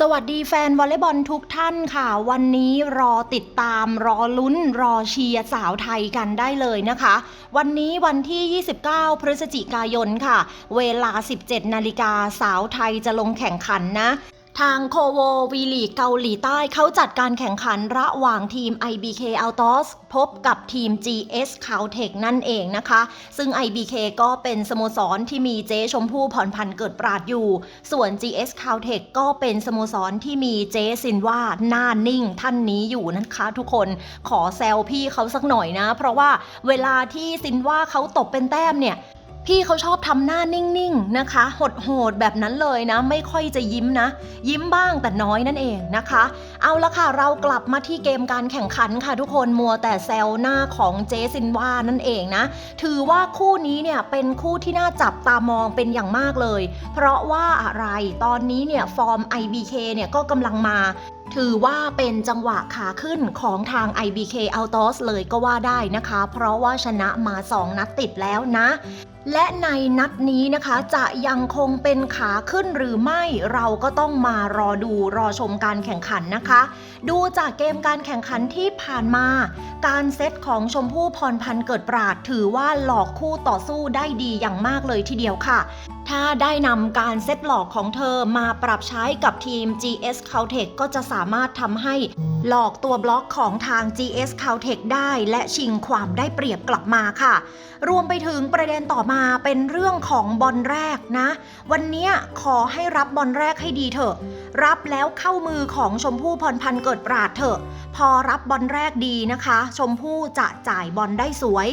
สวัสดีแฟนวอลเลย์บอลทุกท่านค่ะ วันนี้รอติดตามรอลุ้น รอเชียร์สาวไทยกันได้เลยนะคะ วันนี้วันที่ 29 พฤศจิกายนค่ะ เวลา 17 นาฬิกาสาวไทยจะลงแข่งขันนะ ทางโคโววีลีเกาหลีใต้เขาจัดการแข่งขันระหว่างทีม IBK Autos พบกับทีม GS Caltech นั่นเองนะคะ ซึ่ง IBK ก็เป็นสโมสรที่มีเจ๊ชมพู่ผ่อนพันธ์เกิดปราดอยู่ ส่วน GS Caltech ก็เป็นสโมสรที่มีเจ๊ซินว่าหน้านิ่งท่านนี้อยู่นะคะทุกคนขอแซวพี่เขาสักหน่อยนะ เพราะว่าเวลาที่ซินว่าเขาตบเป็นแต้มเนี่ย พี่เขาชอบทำหน้านิ่งๆนะคะ หดๆแบบนั้นเลยนะ ไม่ค่อยจะยิ้มนะ ยิ้มบ้างแต่น้อยนั่นเองนะคะ เอาละค่ะเรากลับมาที่เกมการแข่งขันค่ะทุกคนมัวแต่แซวหน้าของเจซินว่านั่นเองนะ ถือว่าคู่นี้เนี่ยเป็นคู่ที่น่าจับตามองเป็นอย่างมากเลย เพราะว่าอะไรตอนนี้เนี่ยฟอร์ม IBK เนี่ยก็กำลังมาถือว่าเป็นจังหวะขาขึ้นของทาง IBK Autos เลยก็ว่าได้นะคะ เพราะว่าชนะมา 2 นัดติดแล้วนะ และในนัดนี้นะคะจะยังคงเป็นขาขึ้นหรือไม่เราก็ต้องมารอดูรอชมการแข่งขันนะคะ ดูจากเกมการแข่งขันที่ผ่านมา การเซตของชมพู่พรพันธ์เกิดปราด ถือว่าหลอกคู่ต่อสู้ได้ดีอย่างมากเลยทีเดียวค่ะ ถ้าได้นำการเซตหลอกของเธอมาปรับใช้กับทีม GS Caltech ก็จะสามารถทำให้หลอกตัวบล็อกของทาง GS Caltech ได้ และชิงความได้เปรียบกลับมาค่ะ รวมไปถึงประเด็นต่อมาาเป็นเรื่องของบอลแรกนะ วันนี้ขอให้รับบอลแรกให้ดีเถอะ รับแล้วเข้ามือของชมพู่พรพันธ์เกิดปราดเถอะ พอรับบอลแรกดีนะคะ ชมพู่จะจ่ายบอลได้สวย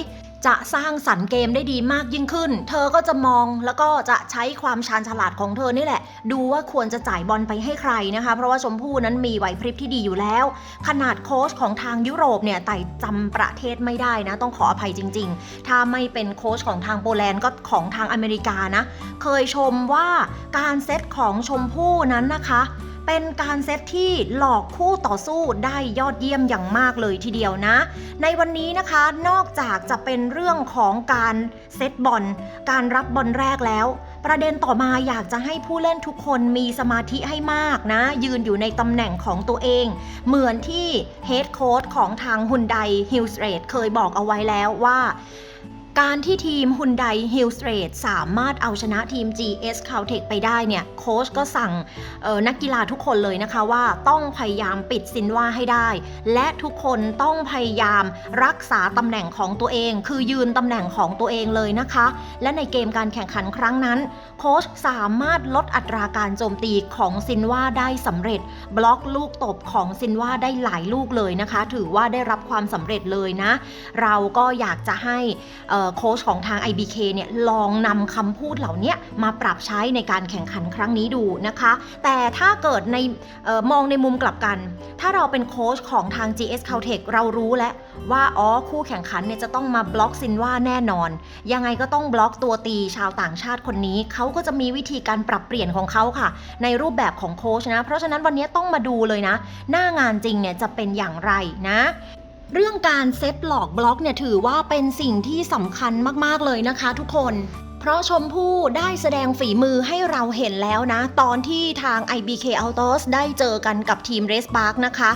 จะสร้างสรรค์เกมได้ดีมากยิ่งขึ้น เธอก็จะมองแล้วก็จะใช้ความชาญฉลาดของเธอนี่แหละ ดูว่าควรจะจ่ายบอลไปให้ใครนะคะ เพราะว่าชมพู่นั้นมีไหวพริบที่ดีอยู่แล้ว ขนาดโค้ชของทางยุโรปเนี่ยแต่จำประเทศไม่ได้นะ ต้องขออภัยจริง ๆ ถ้าไม่เป็นโค้ชของทางโปแลนด์ก็ของทางอเมริกานะ เคยชมว่าการเซตของชมพู่นั้นนะคะ เป็นการเซตที่หลอกคู่ต่อสู้ได้ยอดเยี่ยมอย่างมากเลยทีเดียวนะ ในวันนี้นะคะนอกจากจะเป็นเรื่องของการเซตบอลการรับบอลแรกแล้ว ประเด็นต่อมาอยากจะให้ผู้เล่นทุกคนมีสมาธิให้มากนะ ยืนอยู่ในตำแหน่งของตัวเอง เหมือนที่เฮดโค้ชของทางฮุนไดฮิลส์เรทเคยบอกเอาไว้แล้วว่า การที่ทีมฮุนไดฮิลสเตรทสามารถเอาชนะทีม GS Caltech ไปได้เนี่ย โค้ชก็สั่งออนักกีฬาทุกคนเลยนะคะว่าต้องพยายามปิดซินว่าให้ได้ และทุกคนต้องพยายามรักษาตำแหน่งของตัวเอง คือยืนตำแหน่งของตัวเองเลยนะคะ และในเกมการแข่งขันครั้งนั้น โค้ชสามารถลดอัตราการโจมตีของซินว่าได้สำเร็จ บล็อกลูกตบของซินว่าได้หลายลูกเลยนะคะ ถือว่าได้รับความสำเร็จเลยนะ เราก็อยากจะให้อ่อโค้ชของทาง IBK เนี่ยลองนำคำพูดเหล่านี้มาปรับใช้ในการแข่งขันครั้งนี้ดูนะคะ แต่ถ้าเกิดในออมองในมุมกลับกัน ถ้าเราเป็นโค้ชของทาง GS Caltech เรารู้แล้วว่าอ๋อคู่แข่งขันเนี่ยจะต้องมาบล็อกซินว่าแน่นอน ยังไงก็ต้องบล็อกตัวตีชาวต่างชาติคนนี้ เขาก็จะมีวิธีการปรับเปลี่ยนของเขาค่ะ ในรูปแบบของโค้ชนะ เพราะฉะนั้นวันนี้ต้องมาดูเลยนะ หน้างานจริงเนี่ยจะเป็นอย่างไรนะ เรื่องการเซตหลอกบล็อกเนี่ยถือว่าเป็นสิ่งที่สำคัญมากๆเลยนะคะทุกคน เพราะชมพู่ได้แสดงฝีมือให้เราเห็นแล้วนะ ตอนที่ทาง IBK Autos ได้เจอกันกับทีม Race Park นะคะ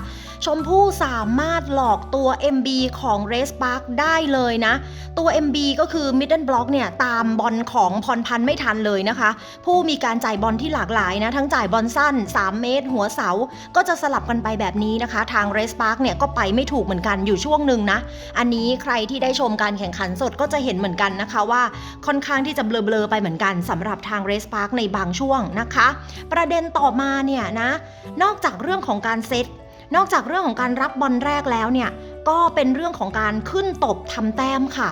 ชมพู่สามารถหลอกตัว MB ของ Race Park ได้เลยนะ ตัว MB ก็คือ Middle Block เนี่ย ตามบอลของพรพันธ์ไม่ทันเลยนะคะ ผู้มีการจ่ายบอลที่หลากหลายนะ ทั้งจ่ายบอลสั้น 3 เมตร หัวเสา ก็จะสลับกันไปแบบนี้นะคะ ทาง Race Park เนี่ย ก็ไปไม่ถูกเหมือนกันอยู่ช่วงหนึ่งนะ อันนี้ใครที่ได้ชมการแข่งขันสดก็จะเห็นเหมือนกันนะคะว่าค่อนข้างที่จะเบลอๆไปเหมือนกันสำหรับทาง Race Park ในบางช่วงนะคะ ประเด็นต่อมาเนี่ยนะนอกจากเรื่องของการเซต นอกจากเรื่องของการรับบอลแรกแล้วเนี่ยก็เป็นเรื่องของการขึ้นตบทำแต้มค่ะ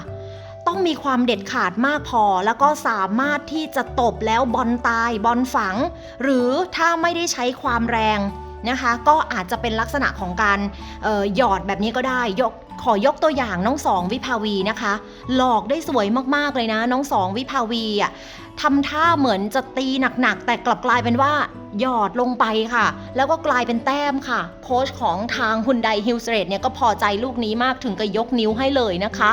ต้องมีความเด็ดขาดมากพอ แล้วก็สามารถที่จะตบแล้วบอลตายบอลฝัง หรือถ้าไม่ได้ใช้ความแรงนะคะ ก็อาจจะเป็นลักษณะของการหยอดแบบนี้ก็ได้ยก ขอยกตัวอย่างน้องสองวิภาวีนะคะ หลอกได้สวยมากๆเลยนะ น้องสองวิภาวีอะทำท่าเหมือนจะตีหนักๆ แต่กลับกลายเป็นว่าหยอดลงไปค่ะ แล้วก็กลายเป็นแต้มค่ะ โค้ชของทางฮุนไดฮิลสเรดเนี่ยก็พอใจลูกนี้มากถึงกับยกนิ้วให้เลยนะคะ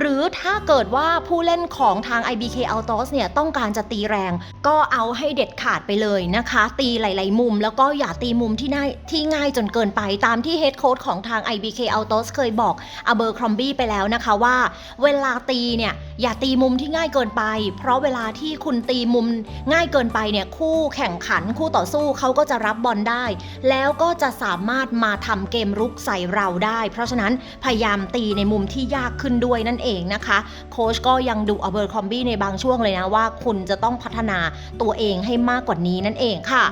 หรือถ้าเกิดว่าผู้เล่นของทาง IBK Autos เนี่ยต้องการจะตีแรง ก็เอาให้เด็ดขาดไปเลยนะคะ ตีหลาย ๆ มุม แล้วก็อย่าตีมุมที่น่าที่ง่ายจนเกินไปตามที่เฮดโค้ชของทาง IBK Autos เคยบอกอเบอร์ครอมบี้ไปแล้วนะคะว่า เวลาตีเนี่ยอย่าตีมุมที่ง่ายเกินไป เพราะเวลาที่คุณตีมุมง่ายเกินไปเนี่ยคู่แข่งขันคู่ต่อสู้เขาก็จะรับบอลได้ แล้วก็จะสามารถมาทำเกมรุกใส่เราได้ เพราะฉะนั้นพยายามตีในมุมที่ยากขึ้นด้วยนั่นเองนะคะโค้ชก็ยังดูอเบอร์คอมบี้ในบางช่วงเลยนะว่า คุณจะต้องพัฒนาตัวเองให้มากกว่านี้นั่นเองค่ะ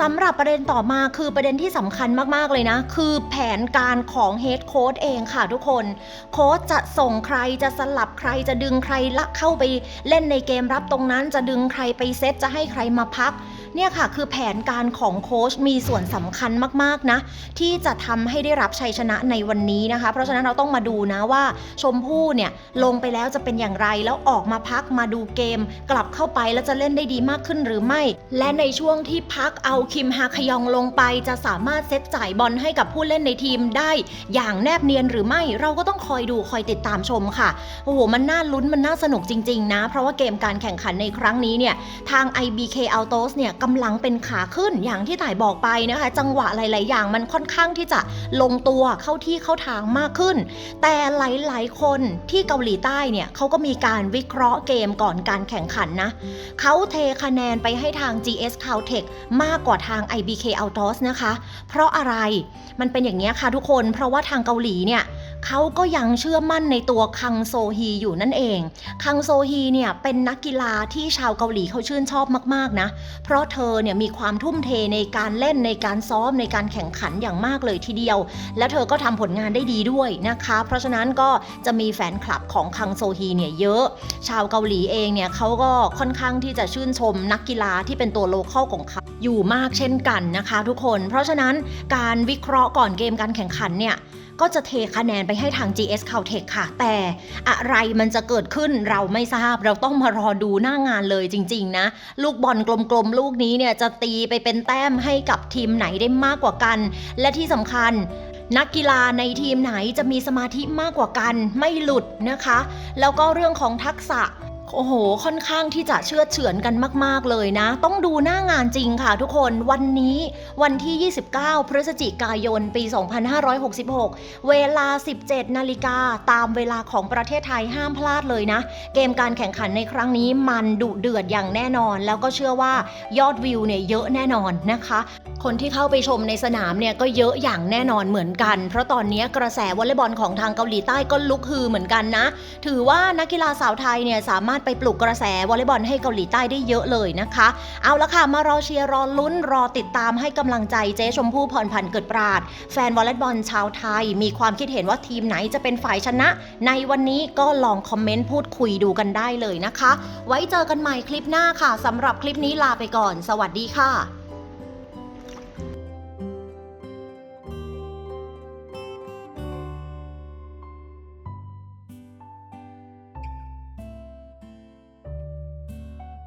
สำหรับประเด็นต่อมาคือประเด็นที่สำคัญมาก ๆ เลยนะ คือแผนการของเฮดโค้ชเองค่ะทุกคน โค้ชจะส่งใครจะสลับใครจะดึงใครละเข้าไปเล่นในเกมรับตรงนั้น จะดึงใครไปเซตจะให้ใครมาพัก เนี่ยค่ะคือแผนการของโค้ชมีส่วนสำคัญมากๆนะ ที่จะทำให้ได้รับชัยชนะในวันนี้นะคะ เพราะฉะนั้นเราต้องมาดูนะว่าชมพู่เนี่ยลงไปแล้วจะเป็นอย่างไรแล้วออกมาพักมาดูเกม กลับเข้าไปแล้วจะเล่นได้ดีมากขึ้นหรือไม่ และในช่วงที่พักเอาคิมฮาคยองลงไป จะสามารถเซตจ่ายบอลให้กับผู้เล่นในทีมได้ อย่างแนบเนียนหรือไม่เราก็ต้องคอยดูคอยติดตามชมค่ะโอ้โหมันน่าลุ้นมันน่าสนุกจริง ๆ นะ เพราะว่าเกมการแข่งขันในครั้งนี้เนี่ยทาง IBK Autos เนี่ยกำลังเป็นขาขึ้นอย่างที่ต่ายบอกไปนะคะ จังหวะหลาย ๆ อย่างมันค่อนข้างที่จะลงตัวเข้าที่เข้าทางมากขึ้น แต่หลาย ๆ คนที่เกาหลีใต้เนี่ยเขาก็มีการวิเคราะห์เกมก่อนการแข่งขันนะเขาเทคะแนนไปให้ทาง GS Caltech มากกว่าทาง IBK Autos นะคะ เพราะอะไรมันเป็นอย่างนี้ค่ะทุกคน เพราะว่าทางเกาหลีเนี่ย เขาก็ยังเชื่อมั่นในตัวคังโซฮีอยู่นั่นเอง คังโซฮีเนี่ยเป็นนักกีฬาที่ชาวเกาหลีเขาชื่นชอบมากๆนะ เพราะเธอเนี่ยมีความทุ่มเทในการเล่นในการซ้อมในการแข่งขันอย่างมากเลยทีเดียว และเธอก็ทำผลงานได้ดีด้วยนะคะ เพราะฉะนั้นก็จะมีแฟนคลับของคังโซฮีเนี่ยเยอะ ชาวเกาหลีเองเนี่ยเขาก็ค่อนข้างที่จะชื่นชมนักกีฬาที่เป็นตัวโลเคอลของเขาอยู่มากเช่นกันนะคะ ทุกคน เพราะฉะนั้นการวิเคราะห์ก่อนเกมการแข่งขันเนี่ย ก็จะเทคะแนนไปให้ทาง GS Caltech ค่ะ แต่อะไรมันจะเกิดขึ้นเราไม่ทราบเราต้องมารอดูหน้างานเลยจริง ๆ นะ ลูกบอลกลมๆ ลูกนี้เนี่ยจะตีไปเป็นแต้มให้กับทีมไหนได้มากกว่ากัน และที่สำคัญนักกีฬาในทีมไหนจะมีสมาธิมากกว่ากันไม่หลุดนะคะ แล้วก็เรื่องของทักษะ โอ้โห ค่อนข้างที่จะเชื่อเฉือนกันมาก ๆ เลยนะ ต้องดูหน้างานจริงค่ะทุกคน วันนี้วันที่ 29 พฤศจิกายน ปี 2566 เวลา 17 นาฬิกา ตามเวลาของประเทศไทยห้ามพลาดเลยนะ เกมการแข่งขันในครั้งนี้มันดุเดือดอย่างแน่นอน แล้วก็เชื่อว่ายอดวิวเนี่ยเยอะแน่นอนนะคะ คนที่เข้าไปชมในสนามเนี่ยก็เยอะอย่างแน่นอนเหมือนกัน เพราะตอนนี้กระแสวอลเลย์บอลของทางเกาหลีใต้ก็ลุกฮือเหมือนกันนะ ถือว่านักกีฬาสาวไทยเนี่ยสามารถไปปลุกกระแสวอลเลย์บอลให้เกาหลีใต้ได้เยอะเลยนะคะ เอาละค่ะมารอเชียร์รอลุ้นรอติดตามให้กำลังใจเจ๊ชมพู่พรพันธ์เกิดปราด แฟนวอลเลย์บอลชาวไทย มีความคิดเห็นว่าทีมไหนจะเป็นฝ่ายชนะ ในวันนี้ก็ลองคอมเมนต์พูดคุยดูกันได้เลยนะคะ ไว้เจอกันใหม่คลิปหน้าค่ะสำหรับคลิปนี้ลาไปก่อน สวัสดีค่ะ